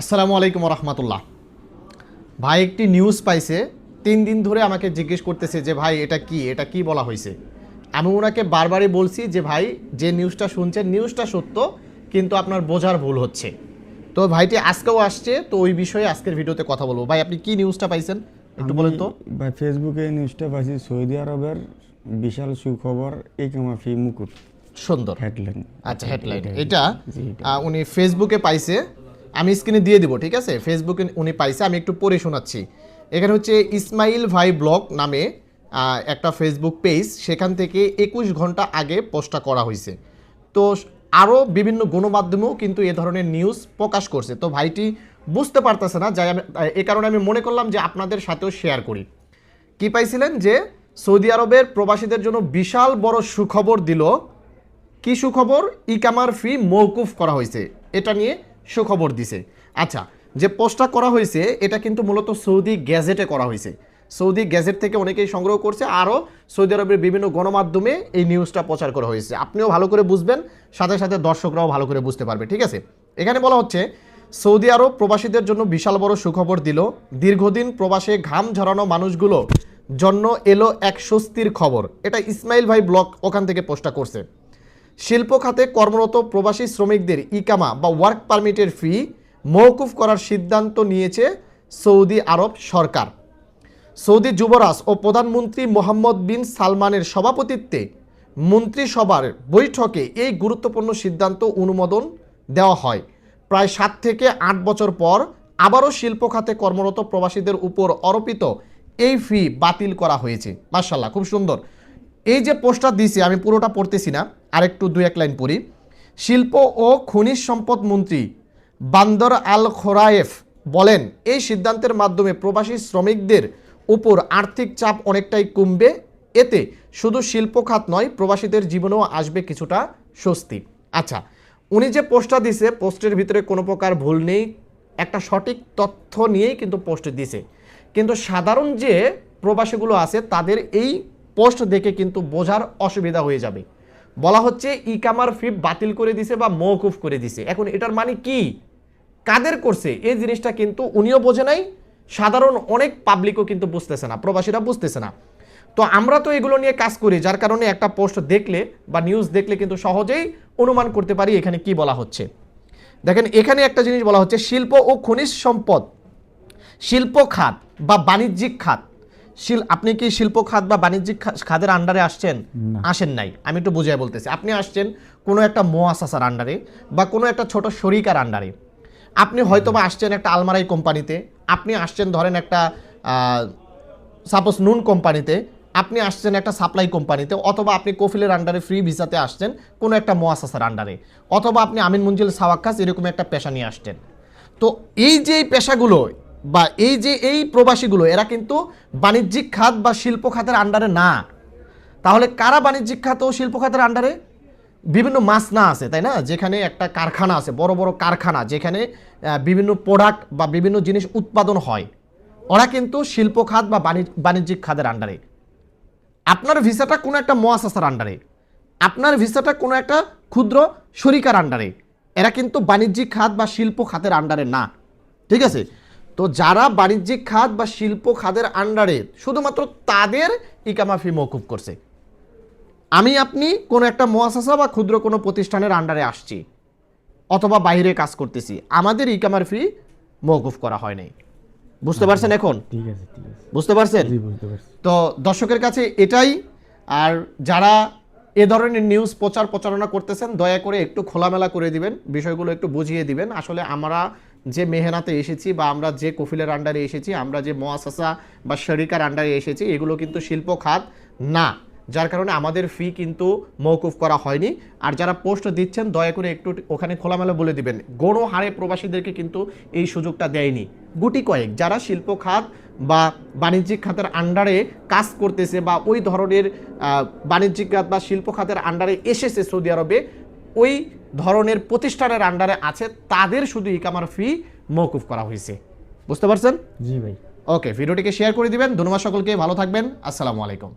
আসসালামু আলাইকুম রহমতুল্লাহ ভাই একটি নিউজ পাইছে তিন দিন ধরে আমাকে জিজ্ঞেস করতেছে যে ভাই এটা কি? এটা কি বলা হয়েছে? আমি ওনাকে বারবারই বলছি যে ভাই যে নিউজটা শুনছেন নিউজটা সত্য কিন্তু আপনার বোঝার ভুল হচ্ছে। তো ভাইটি আজকেও আসছে তো ওই বিষয়ে আজকের ভিডিওতে কথা বলব। ভাই আপনি কি নিউজটা পাইছেন? একটু বলেন তো। ভাই ফেসবুকে নিউজটা পাইছি সৌদি আরবের বিশাল সুখবর এই কামাফি মুকুট। সুন্দর। হেডলাইন আচ্ছা হেডলাইন এটা উনি ফেসবুকে পাইছে আমি স্ক্রিনে দিয়ে দিব, ঠিক আছে? ফেসবুকে উনি পাইছে, আমি একটু পড়ে শোনাচ্ছি। এখানে হচ্ছে ইসমাইল ভাই ব্লগ নামে একটা ফেসবুক পেজ সেখান থেকে একুশ ঘণ্টা আগে পোস্টটা করা হয়েছে তো আরও বিভিন্ন গণমাধ্যমেও কিন্তু এ ধরনের নিউজ প্রকাশ করছে। তো ভাইটি বুঝতে পারতেছে না, যাই আমি, এ কারণে আমি মনে করলাম যে আপনাদের সাথেও শেয়ার করি। কি পাইছিলেন যে সৌদি আরবের প্রবাসীদের জন্য বিশাল বড় সুখবর দিল। কি সুখবর? ইকামার ফি মৌকুফ করা হয়েছে এটা নিয়ে সুখবর দিছে। আচ্ছা যে পোস্টটা করা হয়েছে, এটা কিন্তু মূলত সৌদি গ্যাজেটে করা হয়েছে। সৌদি গ্যাজেট থেকে অনেকেই সংগ্রহ করছে, আরও সৌদি আরবের বিভিন্ন গণমাধ্যমে এই নিউজটা প্রচার করা হয়েছে। আপনিও ভালো করে বুঝবেন, সাথে সাথে দর্শকরাও ভালো করে বুঝতে পারবে, ঠিক আছে? এখানে বলা হচ্ছে, সৌদি আরব প্রবাসীদের জন্য বিশাল বড় সুখবর দিল, দীর্ঘদিন প্রবাসে ঘাম ঝরানো মানুষগুলো জন্য এলো এক স্বস্তির খবর। এটা ইসমাইল ভাই ব্লক ওখান থেকে পোস্টটা করছে। শিল্প খাতে কর্মরত প্রবাসী শ্রমিকদের ইকামা বা ওয়ার্ক পারমিটের ফি মৌকুফ করার সিদ্ধান্ত নিয়েছে সৌদি আরব সরকার। সৌদি যুবরাজ ও প্রধানমন্ত্রী মোহাম্মদ বিন সালমানের সভাপতিত্বে মন্ত্রিসভার বৈঠকে এই গুরুত্বপূর্ণ সিদ্ধান্ত অনুমোদন দেওয়া হয়। প্রায় সাত থেকে আট বছর পর আবারও শিল্প খাতে কর্মরত প্রবাসীদের উপর আরোপিত এই ফি বাতিল করা হয়েছে। মার্শাল্লাহ খুব সুন্দর। এই যে পোস্টটা দিছি আমি পুরোটা পড়তেছি না, আরেকটু দুই এক লাইন পড়ি। শিল্প ও খনিজ সম্পদ মন্ত্রী বান্দর আল খোরায়েফ বলেন, এই সিদ্ধান্তের মাধ্যমে প্রবাসী শ্রমিকদের উপর আর্থিক চাপ অনেকটাই কমবে। এতে শুধু শিল্প খাত নয়, প্রবাসীদের জীবনেও আসবে কিছুটা স্বস্তি। আচ্ছা উনি যে পোস্টটা দিছে পোস্টের ভিতরে কোনো প্রকার ভুল নেই। একটা সঠিক তথ্য নিয়েই কিন্তু পোস্ট দিছে কিন্তু সাধারণ যে প্রবাসীগুলো আছে, তাদের এই পোস্ট দেখে কিন্তু বোঝার অসুবিধা হয়ে যাবে। বলা হচ্ছে, ইকামার ফি বাতিল করে দিছে বা মৌকুফ করে দিছে। এখন এটার মানে কি? কাদের করছে? এই জিনিসটা কিন্তু উনিও বোঝে নাই, সাধারণ অনেক পাবলিকও কিন্তু বুঝতেছে না, প্রবাসীরা বুঝতেছে না। তো আমরা তো এগুলো নিয়ে কাজ করি, যার কারণে একটা পোস্ট দেখলে বা নিউজ দেখলে কিন্তু সহজেই অনুমান করতে পারি এখানে কি বলা হচ্ছে। দেখেন, এখানে একটা জিনিস বলা হচ্ছে, শিল্প ও খনিজ সম্পদ, শিল্প খাত বা বাণিজ্যিক খাত। শিল আপনি কি শিল্প খাত বা বাণিজ্যিক খা- খাতের আন্ডারে আসছেন? আসেন নাই। আমি একটু বুঝিয়ে বলতেছি। আপনি আসছেন কোনো একটা মোয়াসাসার আন্ডারে বা কোনো একটা ছোট শরিকার আন্ডারে আপনি হয়তো বা আসছেন একটা আলমারাই কোম্পানিতে আপনি আসছেন ধরেন একটা সাপোজ নুন কোম্পানিতে আপনি আসছেন একটা সাপ্লাই কোম্পানিতে অথবা আপনি কফিলের আন্ডারে ফ্রি ভিসাতে আসছেন কোনো একটা মোয়াসাসার আন্ডারে অথবা আপনি আমিন মঞ্জিল সাওয়াক্কাস এরকম একটা পেশা নিয়ে আসছেন। তো এই যে এই পেশাগুলো বা এই যে এই প্রবাসীগুলো, এরা কিন্তু বাণিজ্যিক খাত বা শিল্প খাতের আন্ডারে না। তাহলে কারা বাণিজ্যিক খাত ও শিল্প খাতের আন্ডারে বিভিন্ন মাসনা আছে, তাই না? যেখানে একটা কারখানা আছে, বড় বড় কারখানা, যেখানে বিভিন্ন প্রোডাক্ট বা বিভিন্ন জিনিস উৎপাদন হয়। ওরা কিন্তু শিল্প খাত বা বাণিজ্যিক খাতের আন্ডারে আপনার ভিসাটা কোনো একটা মোয়াসাসার আন্ডারে আপনার ভিসাটা কোনো একটা ক্ষুদ্র শরিকার আন্ডারে এরা কিন্তু বাণিজ্যিক খাত বা শিল্প খাতের আন্ডারে না। ঠিক আছে? তো যারা বাণিজ্যিক খাত বা শিল্প খাতের আন্ডারে শুধুমাত্র তাদের ইকামা ফি মৌকুফ করছে। আমি আপনি কোনো একটা মোয়াসাসা বা ক্ষুদ্র কোনো প্রতিষ্ঠানের আন্ডারে আসছি অথবা বাইরে কাজ করতেছি আমাদের ইকামার ফি মৌকুফ করা হয় নাই। বুঝতে পারছেন এখন? ঠিক আছে বুঝতে পারছেন? তো দর্শকের কাছে এটাই আর যারা এ ধরনের নিউজ প্রচার প্রচারণা করতেছেন দয়া করে একটু খোলামেলা করে দিবেন বিষয়গুলো একটু বুঝিয়ে দিবেন। আসলে আমরা যে মেহনাতে এসেছি বা আমরা যে কফিলের আন্ডারে এসেছি, আমরা যে মোয়াসাসা বা শরিকার আন্ডারে এসেছি, এগুলো কিন্তু শিল্প খাত না। যার কারণে আমাদের ফি কিন্তু মৌকুফ করা হয়নি। আর যারা পোস্ট দিচ্ছেন, দয়া করে একটু ওখানে খোলামেলা বলে দিবেন। গণ হারে প্রবাসীদেরকে কিন্তু এই সুযোগটা দেয়নি। গুটি কয়েক যারা শিল্প খাত বা বাণিজ্যিক খাতের আন্ডারে কাজ করতেছে বা ওই ধরনের বাণিজ্যিক খাত বা শিল্প খাতের আন্ডারে এসেছে সৌদি আরবে ওই ধরনের প্রতিষ্ঠানের আন্ডারে আছে তাদের শুধু ইকামার ফি মৌকুফ করা হয়েছে। বুঝতে পারছেন? জি ভাই। ওকে ভিডিওটিকে শেয়ার করে দিবেন। ধন্যবাদ সকলকে ভালো থাকবেন। আসসালামু আলাইকুম।